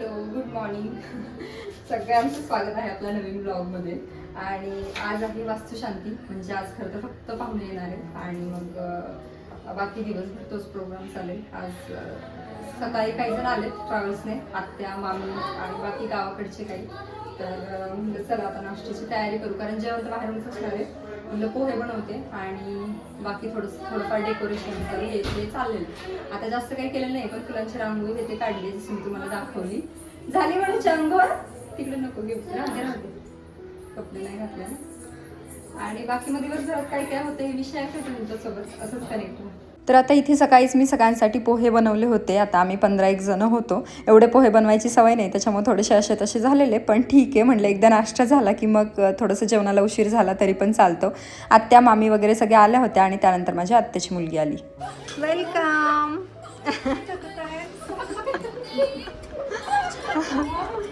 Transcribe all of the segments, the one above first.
Hello good morning. सगळ्यांचं स्वागत आहे आपल्या नवीन ब्लॉगमध्ये. आणि आज आहे वास्तुशांती म्हणजे आज खरं तर फक्त पाहुणे येणार आहेत. आणि मग बाकी दिवसभर तोच प्रोग्राम चालेल. आज सकाळी काही जण आलेत ट्रॅव्हल्सने आत्या मामी आणि बाकी गावाकडचे काही. तर चला आता नाश्त्याची तयारी करू कारण जेवण तर बाहेरूनच असणार आहे. म्हणलं पोहे बनवते आणि बाकी थोडंसं थोडंफार डेकोरेशन करून हे ते चाललेलं आता जास्त काही केलेलं नाही पण फुलांची रांगोळी हे ते काढली जशी मी तुम्हाला दाखवली. झाली म्हणजे चंगोर तिकडे नको गिफ्ट राहते राहते कपडे नाही घातले ना. आणि बाकी मग दिवसभरात काय काय होतं हे विषय आहे तुमच्यासोबत? असंच कनेक्ट तर आता इथे सकाळीच मी सगळ्यांसाठी पोहे बनवले होते. आता आम्ही पंधरा एक जण होतो. एवढे पोहे बनवायची सवय नाही. त्याच्यामुळे थोडेसे असे तसे झालेले. पण ठीक आहे. म्हटलं एकदा नाश्ता झाला की मग थोडंसं जेवणाला उशीर झाला तरी पण चालतो. आत्या मामी वगैरे सगळे आल्या होत्या आणि त्यानंतर माझी आत्याची मुलगी आली. वेलकम.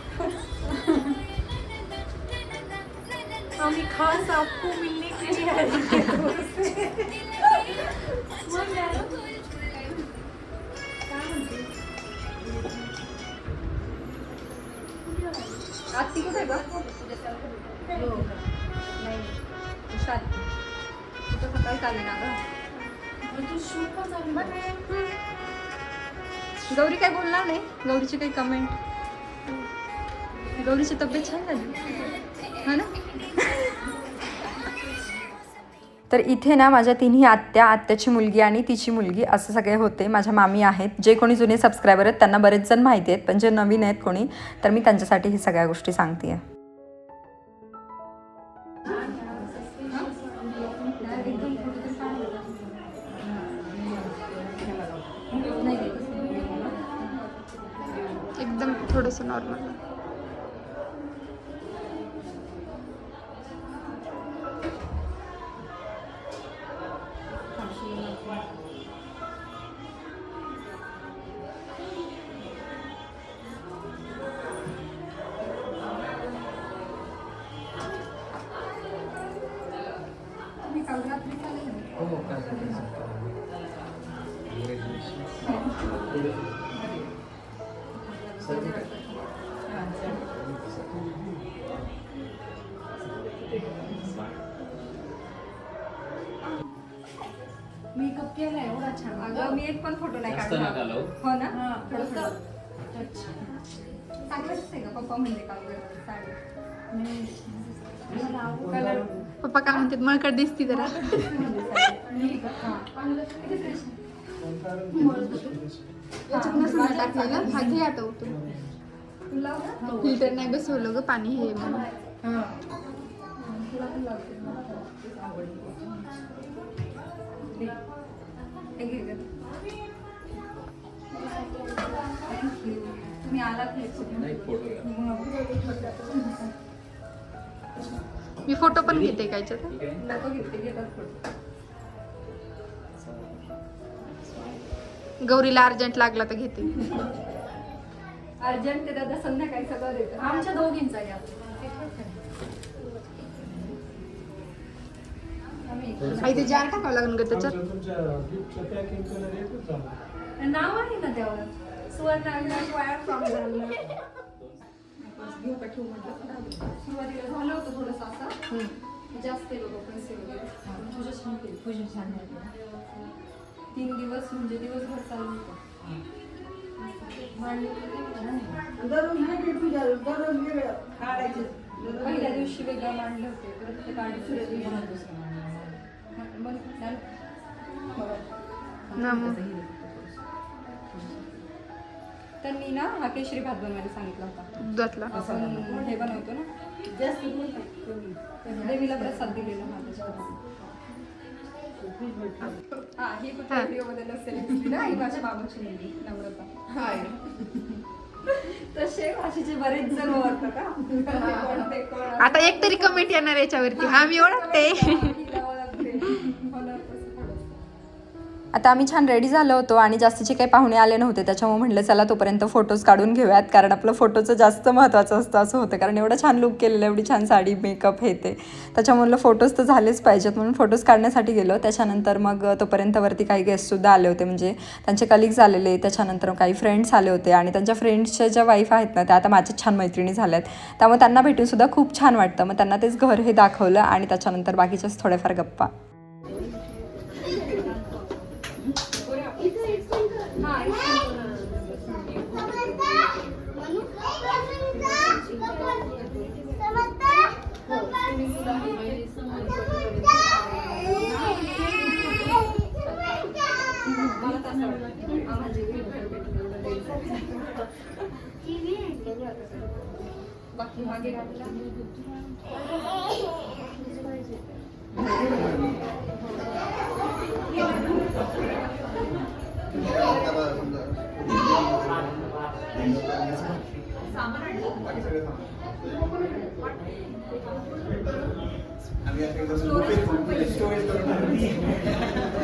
आम्ही खास आपको मिलने के लिए आए आत्ती कुठे बघ हो. नाही शांती तुझं सकाळी ना गं तू शूट का चालू गौरी काय बोलणार नाही? गौरीची काही कमेंट गौरीची तब्येत छान झाली. हा ना? तर इथे ना माझ्या तिन्ही आत्या आत्याची मुलगी आणि तिची मुलगी असं सगळे होते. माझ्या मामी आहेत. जे कोणी जुने सबस्क्रायबर आहेत त्यांना बरेच जण माहिती आहेत पण जे नवीन आहेत कोणी तर मी त्यांच्यासाठी ही सगळ्या गोष्टी सांगते एकदम थोडंसं नॉर्मल मेकअप केलाय एवढा छान. अगं मी एक पण फोटो नाही काढला. हो ना? हा. चांगलंच आहे का पप्पा म्हणले काल गं साडी. कलर पप्पा काय म्हणतात मळकट दिसती जरा याच्यात नसून नाही टाकलेलं हा घे आठवतो तुला फिल्टर नाही बसवलं ग पाणी हे म्हणून तुला पण लावते दे. हे घे गं. Thank you. तुम्ही आलात नाही, फोटो घ्या. मी फोटो पण घेते काय गौरीला अर्जंट लागला तर घेते. अर्जंट ते दादा संध्याकाळी सगळं देतं. आमच्या दोघींचा घ्या. आम्ही आई ते जार टाकावं लागेल ग त्याच्यात? नाव आहे ना त्यावर? सुवर्ण फ्रॉम घेऊ का ठेवू म्हटलं सुरुवातीला झालं होतं थोडंसं असं. जास्त आहे बाबा पैसे वगैरे तुझं छान केली. पूजा छान झाली. तीन दिवस म्हणजे दिवसभर चालू होतं. पहिल्या दिवशी वेगळं मांडले होते. परत ते काढले मग. ना मग. तर मी ना हा केशरी भात बनवायला सांगितला होता. दुधातला? आपण हे बनवतो ना. देवीला प्रसाद दिलेला हा हा ही कुठल्या हा. व्हिडिओमध्ये नसेल ना. ही माझ्या बाबाची मुलगी नम्रता. तसे भाषेचे बरेच जण ओळखतात कोण. आता एक तरी कमेंट येणार याच्यावरती. हा मी ओळखते. आता आम्ही छान रेडी झालो होतो आणि जास्तीचे काही पाहुणे आले नव्हते त्याच्यामुळे म्हटलं चला तोपर्यंत फोटोज काढून घेऊयात. कारण आपलं फोटोचं जास्त महत्त्वाचं असतं असं होतं. कारण एवढं छान लुक केलेलं एवढी छान साडी मेकअप हे ते. त्याच्यामुळं फोटोज तर झालेच पाहिजेत. म्हणून फोटोज काढण्यासाठी गेलो. त्याच्यानंतर मग तोपर्यंत वरती काही गेस्टसुद्धा आले होते. म्हणजे त्यांचे कलिग्ज आलेले. त्याच्यानंतर काही फ्रेंड्स आले होते. आणि त्यांच्या फ्रेंड्सच्या ज्या वाईफ आहेत ना त्या आता माझ्या छान मैत्रिणी झाल्यात. त्यामुळे त्यांना भेटूनसुद्धा खूप छान वाटतं. मग त्यांना तेच घर हे दाखवलं आणि त्याच्यानंतर बाकीच्याच थोड्याफार गप्पा. बाकी मागे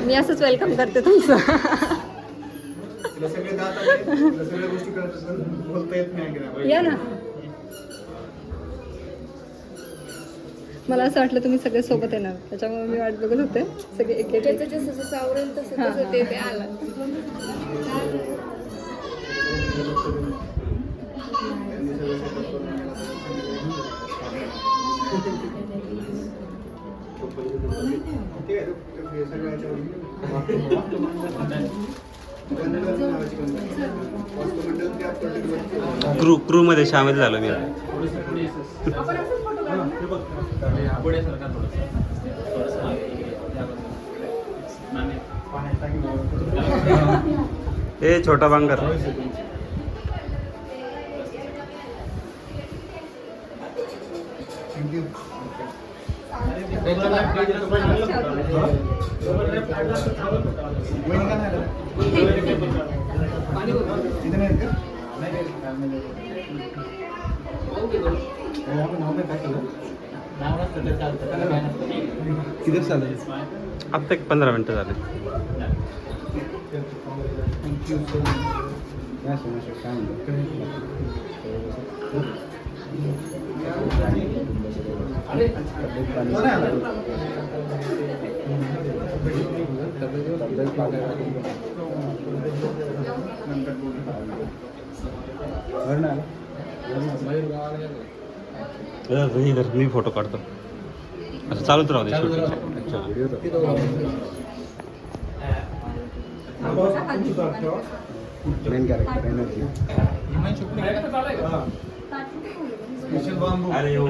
मी असंच वेलकम करते तुमचं. या ना. मला असं वाटलं तुम्ही सगळे सोबत येणार. त्याच्यामुळे मी वाट बघत होते. सगळे एक एक- त्याचं जसं जसं आवडेल तसं तसं. ते ते आलं. क्रू क्रू मध्ये सामील झालो मी. ए छोटा बांगर थँक्यू किती आत्ता एक पंधरा मिनटं झाले. थँक्यू सो मच काय मी फोटो काढतो. असं चालूच राहू दे. मेन कॅरेक्टर एनर्जी अरे हो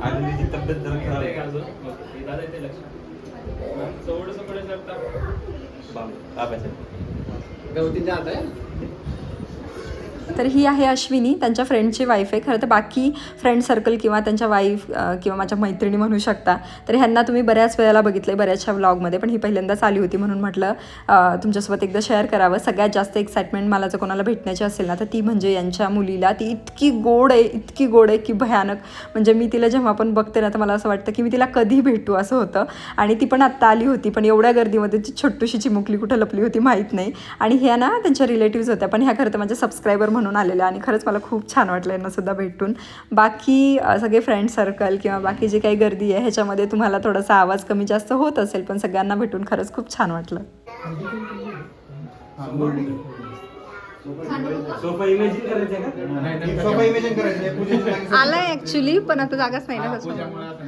अजून तिची तब्येत जरा खराब आहे. थोडंसं पुढे सरका बाम, तापायचं. तर ही आहे अश्विनी त्यांच्या फ्रेंडची वाईफ आहे. खरं तर बाकी फ्रेंड सर्कल किंवा त्यांच्या वाईफ किंवा माझ्या मैत्रिणी म्हणू शकता. तर ह्यांना तुम्ही बऱ्याच वेळेला बघितलं आहे बऱ्याचशा व्लॉगमध्ये पण ही पहिल्यांदाच आली होती म्हणून म्हटलं तुमच्यासोबत एकदा शेअर करावं. सगळ्यात जास्त एक्साइटमेंट मला जर कोणाला भेटण्याची असेल ना तर ती म्हणजे यांच्या मुलीला. ती इतकी गोड आहे इतकी गोड आहे की भयानक. म्हणजे मी तिला जेव्हा पण बघते ना तर मला असं वाटतं की मी तिला कधी भेटू असं होतं. आणि ती पण आत्ता आली होती पण एवढ्या गर्दीमध्ये ती छोटूशी चिमुकली कुठं लपली होती माहीत नाही. आणि ह्या ना त्यांच्या रिलेटिव्ह होत्या पण ह्या खरं तर माझ्या सबस्क्रायबर म्हणून आलेल्या आणि खरंच मला खूप छान वाटलं यांना सुद्धा भेटून. बाकी सगळे फ्रेंड सर्कल किंवा बाकी जी काही गर्दी आहे ह्याच्यामध्ये तुम्हाला थोडासा आवाज कमी जास्त होत असेल पण सगळ्यांना भेटून खरंच खूप छान वाटलं. सोफा इमेजिन करायचं का? सोफा इमेजिन करायचं आहे, पूजेच्या जागी सोफा. आलाय ऍक्च्युली पण आता जागाच नाही ना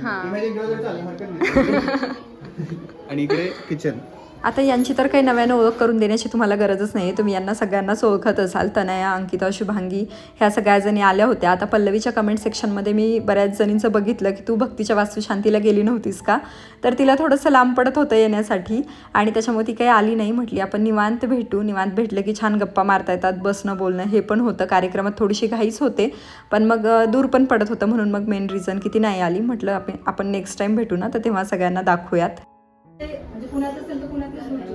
हा. आणि इकडे किचन आता यांची तर काही नव्यानं ओळख करून देण्याची तुम्हाला गरजच नाही. तुम्ही यांना सगळ्यांनाच ओळखत असाल तनया अंकिता शुभांगी ह्या सगळ्या जणी आल्या होत्या. आता पल्लवीच्या कमेंट सेक्शनमध्ये मी बऱ्याच जणींचं बघितलं की तू भक्तीच्या वास्तुशांतीला गेली नव्हतीस का? तर तिला थोडंसं लांब पडत होतं येण्यासाठी आणि त्याच्यामुळे ती काही आली नाही म्हटली. आपण निवांत भेटू निवांत भेटलं की छान गप्पा मारता येतात बसणं बोलणं हे पण होतं. कार्यक्रमात थोडीशी घाईच होते. पण मग दूर पण पडत होतं म्हणून मग मेन रिझन की ती नाही आली. म्हटलं आपण आपण नेक्स्ट टाईम भेटू ना तर तेव्हा सगळ्यांना दाखवूयात. म्हणजे पुण्यात असेल तर पुण्यातच भेटू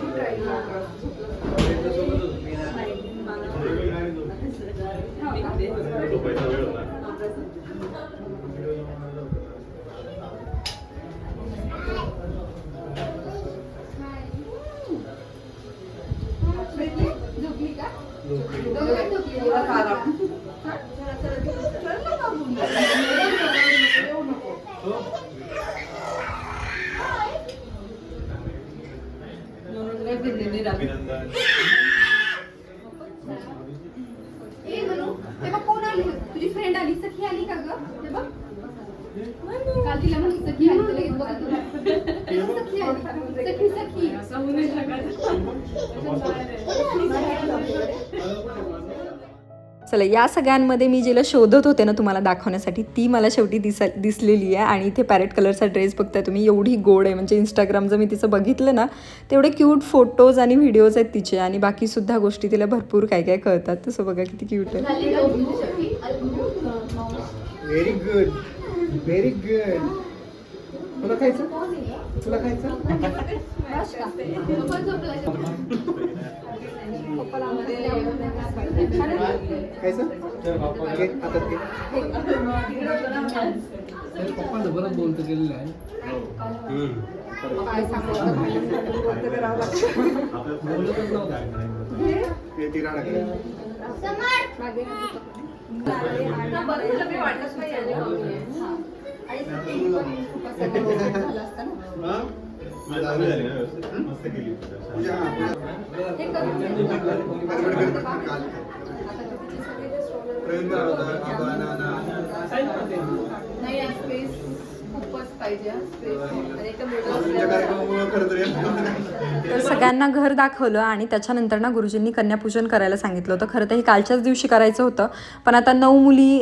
झोपायचा तुझी फ्रेंड आली सखी आली का ग? ते बघ. काल तिला म्हणून सखी आली तुला. लगेच बघत होती. सखी आली. सखी सखी चला या सगळ्यांमध्ये मी जिला शोधत होते ना तुम्हाला दाखवण्यासाठी ती मला शेवटी दिसा दिसलेली आहे आणि इथे पॅरेट कलरचा ड्रेस बघताय तुम्ही एवढी गोड आहे. म्हणजे इंस्टाग्राम जर मी तिचं बघितलं ना तेवढे क्यूट फोटोज आणि व्हिडिओज आहेत तिचे आणि बाकीसुद्धा गोष्टी तिला भरपूर काय काय कळतात. तसं बघा किती क्यूट आहे. व्हेरी गुड व्हेरी गुड तुला खायचं? तुला खायचं? पण झोपला खायचं घे, हातात घे. पप्पांचं बरं बोलतो गेलेलं आहे बोलतच नाही तर सगळ्यांना घर दाखवलं आणि त्याच्यानंतर ना गुरुजींनी कन्यापूजन करायला सांगितलं होतं. खरं तर हे कालच्याच दिवशी करायचं होतं. पण आता नऊ मुली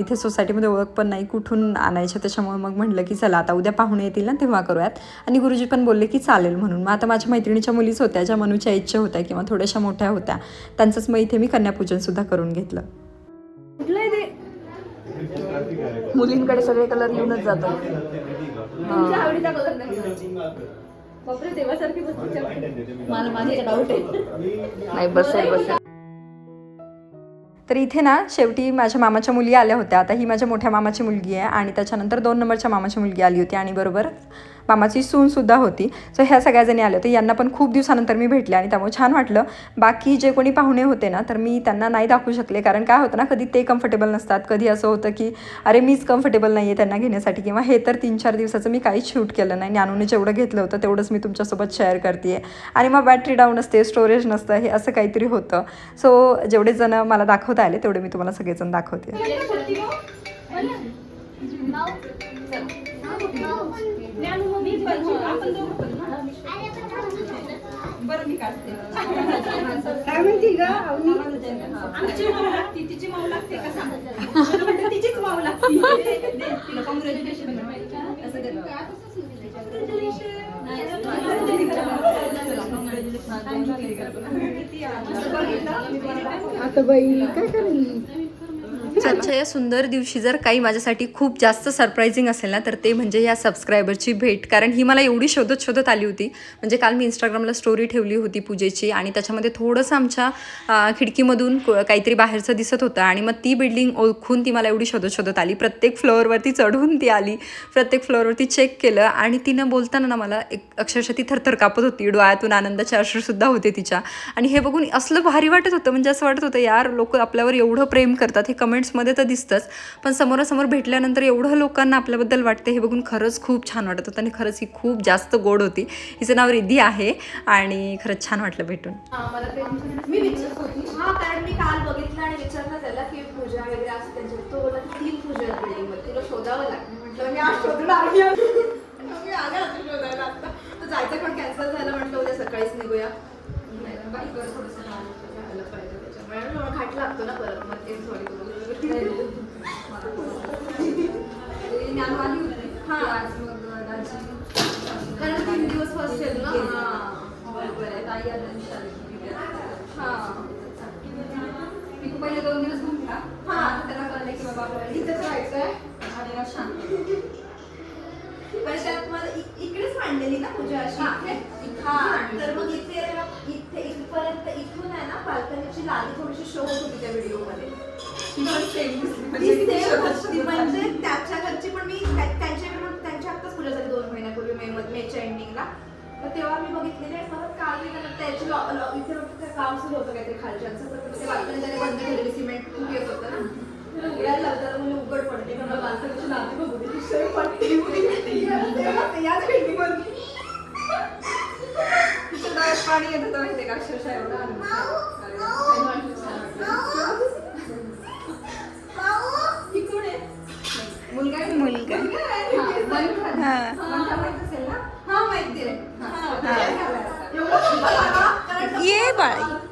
इथे सोसायटीमध्ये ओळख पण नाही कुठून आणायच्या त्याच्यामुळे मग म्हटलं की चला आता उद्या पाहुणे येतील ना तेव्हा करूयात. आणि गुरुजी पण बोलले की चालेल म्हणून. मग आता माझ्या मैत्रिणीच्या मुलीच होत्या ज्या मनुच्या इच्छा होत्या किंवा थोड्याशा मोठ्या होत्या त्यांचंच मग इथे मी कन्यापूजनसुद्धा करून घेतलं. मुलींकडे सगळे कलर येऊनच जातात तुमच्या आवडीचा कलर नाही बापरे देवासारखी मला माझ्या डाऊट आहे. नाही बसेल बसेल तर इथे ना शेवटी माझ्या मामाच्या मुली आल्या होत्या. आता ही माझ्या मोठ्या मामाची मुलगी आहे आणि त्याच्यानंतर दोन नंबरच्या मामाची मुलगी आली होती आणि बरोबर मामाची सूनसुद्धा होती. सो ह्या सगळ्याजणी आल्या. होत्या यांना पण खूप दिवसानंतर मी भेटले आणि त्यामुळे छान वाटलं. बाकी जे कोणी पाहुणे होते ना तर मी त्यांना नाही दाखवू शकले. कारण काय होतं ना कधी ते कम्फर्टेबल नसतात. कधी असं होतं की अरे मीच कम्फर्टेबल नाही आहे त्यांना घेण्यासाठी. किंवा हे तर तीन चार दिवसाचं मी काहीच शूट केलं नाही. ज्ञानूने जेवढं घेतलं होतं तेवढंच मी तुमच्यासोबत शेअर करते आणि मग बॅटरी डाऊन असते स्टोरेज नसतं हे असं काहीतरी होतं. सो जेवढे जण मला दाखवता आले तेवढे मी तुम्हाला सगळेजण दाखवते. बरं मी काढते काय म्हणती ग आमची माऊ लागती तिची का तिचीच लागती. तिला कॉंग्रॅच्युलेशन असं. आता बाई काय करेल आजच्या या सुंदर दिवशी जर काही माझ्यासाठी खूप जास्त सरप्रायझिंग असेल ना तर ते म्हणजे या सबस्क्रायबरची भेट. कारण ही मला एवढी शोधत शोधत आली होती. म्हणजे काल मी इंस्टाग्रामला स्टोरी ठेवली होती पूजेची आणि त्याच्यामध्ये थोडंसं आमच्या खिडकीमधून काहीतरी बाहेरचं दिसत होतं आणि मग ती बिल्डिंग ओळखून ती मला एवढी शोधत शोधत आली. प्रत्येक फ्लोअरवरती चढून ती आली. प्रत्येक फ्लोअरवरती चेक केलं आणि तिनं बोलताना ना मला एक अक्षरशः ती थरथर कापत होती. डोळ्यातून आनंदाचे अश्रूसुद्धा होते तिच्या. आणि हे बघून असलं भारी वाटत होतं. म्हणजे असं वाटत होतं यार लोक आपल्यावर एवढं प्रेम करतात हे कमेंट्समध्ये तर दिसतंच पण समोरासमोर भेटल्यानंतर एवढं लोकांना आपल्याबद्दल वाटतं हे बघून खरंच खूप छान वाटत होतं आणि खरंच ही खूप जास्त गोड होती. हिचं नाव रिद्धी आहे आणि खरंच छान वाटलं भेटून. मला मी विचारत होती. हा कारण मी काल बघितलं आणि विचारलं त्याला की पूजा वगैरे असं त्यांची तो बोलला तीन पूजा आहेत तुला शोधावं लागतं म्हटलं मी आज शोधून आली मी आले होते शोधायला आता. तर जायचं पण कॅन्सल झालं म्हटलं उद्या सकाळीच निघूया. नाही बाईकवर थोडंसं जायला पाहिजे त्याच्यामुळे. घाट लागतो ना परत मग ते सॉरी हा. कारण तीन दिवस ना बरोबर आहे ताई पहिले दोन दिवस म्हटला हा. त्याला कळलं की बाबा आपल्याला इथेच आणि शांत म्हणजे मला इकडेच मांडलेली ना पूजा अशी तर मग इथे आहे ना, इथे इथपर्यंत इथून आहे ना बाल्कनीची लादी थोडीशी शो होत होती त्या व्हिडिओमध्ये ती पण same दिसली. ती म्हणजे म्हणजे. त्याच्या घरची पण मी त्या- त्यांच्याकडे पण त्यांच्या आत्ताच पूजा झाली दोन महिन्यापूर्वी मे मेच्या एंडिंगला तर तेव्हा मी बघितलेली आहे परत काल मी त्याची इथे काम सुरू होतं काहीतरी खालच्यांचं तर ते बाल्कनी त्याने बंद केलेली सिमेंट खूप येत होतं ना तर उघडायला लागतं म्हणजे उघड पडते का मला बाल्कनीची नाती बघू ती. याच डोळ्यात पाणी येत होतं माहितीये का अक्षरशः एवढं ये बाळी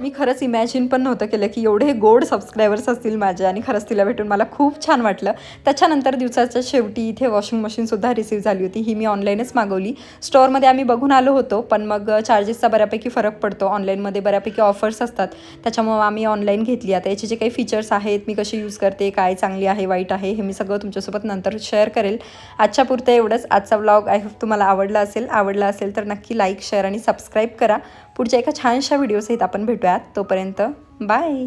मी खरंच इमॅजिन पण नव्हतं केलं की एवढे गोड सबस्क्रायबर्स असतील माझे आणि खरंच तिला भेटून मला खूप छान वाटलं. त्याच्यानंतर दिवसाच्या शेवटी इथे वॉशिंग मशीनसुद्धा रिसीव्ह झाली होती. ही मी ऑनलाईनच मागवली. स्टोअरमध्ये आम्ही बघून आलो होतो पण मग चार्जेसचा बऱ्यापैकी फरक पडतो. ऑनलाईनमध्ये बऱ्यापैकी ऑफर्स असतात. त्याच्यामुळं आम्ही ऑनलाईन घेतली. आता याचे जे काही फीचर्स आहेत मी कशी यूज करते काय चांगली आहे वाईट आहे हे मी सगळं तुमच्यासोबत नंतर शेअर करेल. आजच्या पुरतं एवढंच. आजचा व्लॉग आय होप तुम्हाला आवडला असेल. आवडला असेल तर नक्की लाईक शेअर आणि सबस्क्राईब करा. पुढच्या एका छानशा व्हिडिओसहित आपण भेटूयात. तोपर्यंत बाय!